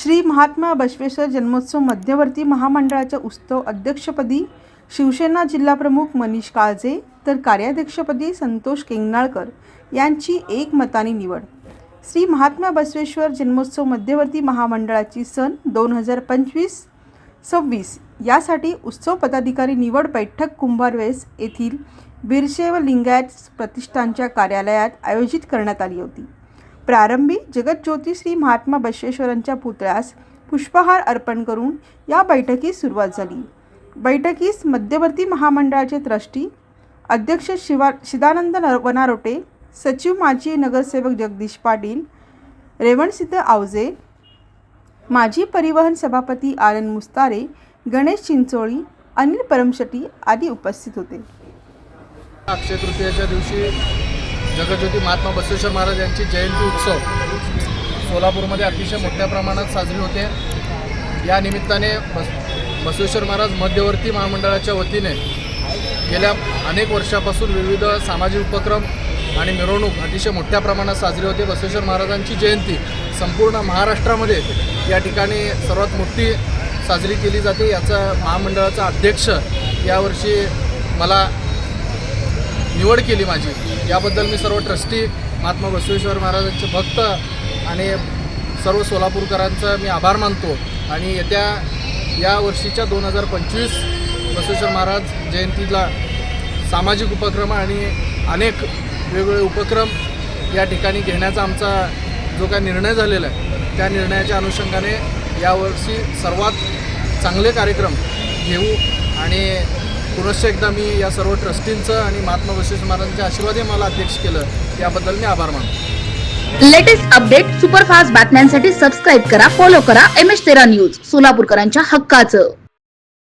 श्री महात्मा बसवेश्वर जन्मोत्सव मध्यवर्ती महामंडळाच्या उत्सव अध्यक्षपदी शिवसेना जिल्हाप्रमुख मनीष काळजे तर कार्याध्यक्षपदी संतोष केंगनाळकर यांची एकमताने निवड. श्री महात्मा बसवेश्वर जन्मोत्सव मध्यवर्ती महामंडळाची सन दोन हजार पंचवीस सव्वीस यासाठी उत्सव पदाधिकारी निवड बैठक कुंभारवेस येथील बिरशेव लिंगायत प्रतिष्ठानच्या कार्यालयात आयोजित करण्यात आली होती. प्रारंभी जगज्योती श्री महात्मा बशेश्वरांच्या पुतळ्यास पुष्पहार अर्पण करून या बैठकीस सुरुवात झाली. बैठकीस मध्यवर्ती महामंडळाचे ट्रस्टी अध्यक्ष शिवा शिदानंद वनारोटे सचिव माजी नगरसेवक जगदीश पाटील रेवणसिद्ध आवजे माजी परिवहन सभापती आनंद मुस्तारे गणेश चिंचोळी अनिल परमशेट्टी आदी उपस्थित होते. अक्षय तृतीयेच्या दिवशी जगज्योती महात्मा बसवेश्वर महाराज यांची जयंती उत्सव सोलापूरमध्ये अतिशय मोठ्या प्रमाणात साजरी होते. या निमित्ताने बस बसवेश्वर महाराज मध्यवर्ती महामंडळाच्या वतीने गेल्या अनेक वर्षापासून विविध सामाजिक उपक्रम आणि मिरवणूक अतिशय मोठ्या प्रमाणात साजरी होते. बसवेश्वर महाराजांची जयंती संपूर्ण महाराष्ट्रामध्ये या ठिकाणी सर्वात मोठी साजरी केली जाते. याचा महामंडळाचा अध्यक्ष यावर्षी मला निवड केली माझी. याबद्दल मी सर्व ट्रस्टी महात्मा बसवेश्वर महाराजांचे भक्त आणि सर्व सोलापूरकरांचा मी आभार मानतो. आणि येत्या या वर्षीच्या दोन हजार पंचवीस बसवेश्वर महाराज जयंतीला सामाजिक उपक्रम आणि अनेक वेगवेगळे उपक्रम या ठिकाणी घेण्याचा आमचा जो काय निर्णय झालेला आहे त्या निर्णयाच्या अनुषंगाने यावर्षी सर्वात चांगले कार्यक्रम घेऊ आणि पुनश्च एकदा मी या सर्व ट्रस्टींचं आणि महात्मा बसवेश्वर महाराजांच्या आशीर्वादे मला अध्यक्ष केलं याबद्दल मी आभार मानतो. लेटेस्ट अपडेट सुपरफास्ट बातम्यांसाठी सबस्क्राईब करा फॉलो करा एम एच तेरा न्यूज सोलापूरकरांच्या हक्काचं.